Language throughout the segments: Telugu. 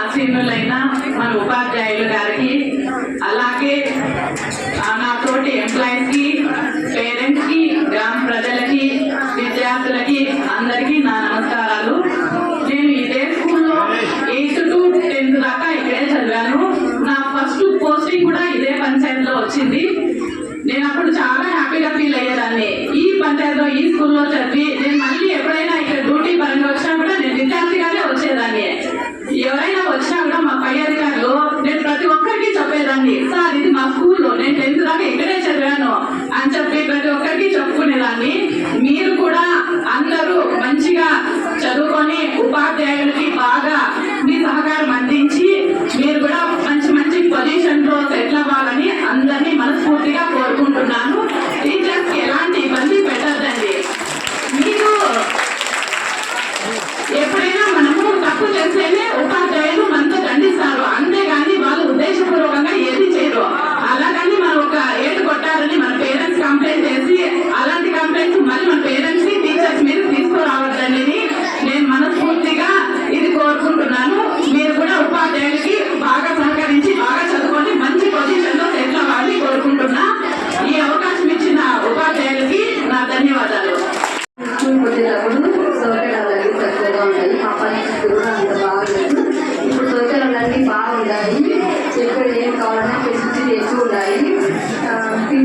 ఆశీనులైన మన ఉపాధ్యాయులు గారికి అలాగే నాతోటి ఎంప్లాయీస్కి పేరెంట్స్కి గ్రామ ప్రజలకి విద్యార్థులకి అందరికీ నా నమస్కారాలు. నేను ఇదే స్కూల్లో ఎయిత్ టు టెన్త్ దాకా ఇక్కడే చదివాను. నా ఫస్ట్ పోస్టింగ్ కూడా ఇదే పంచాయతీలో వచ్చింది. నేను అప్పుడు చాలా హ్యాపీగా ఫీల్ అయ్యేదాన్ని. ఈ పంచాయతీలో ఈ స్కూల్లో చదివి చెప్పేదాన్ని సార్ ఇది మా స్కూల్లో నేను టెన్త్ దాకా ఇక్కడే చదివాను అని చెప్పి ప్రతి ఒక్కరికి చెప్పుకునేదాన్ని. మీరు కూడా అందరూ మంచిగా చదువుకొని ఉపాధ్యాయులకి బాగా మీ సహకారం అందించి మీరు కూడా మంచి మంచి పొజిషన్లో సెటిల్ అవ్వాలని అందరినీ మనస్ఫూర్తిగా కోరు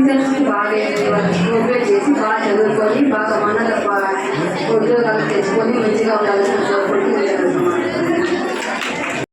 టీచర్స్కి బాగా మోటివేట్ చేసి బాగా చదువుకొని బాగా మన ఉద్యోగాలు తెచ్చుకొని మంచిగా ఉండాలని కోరుకుంటున్నాను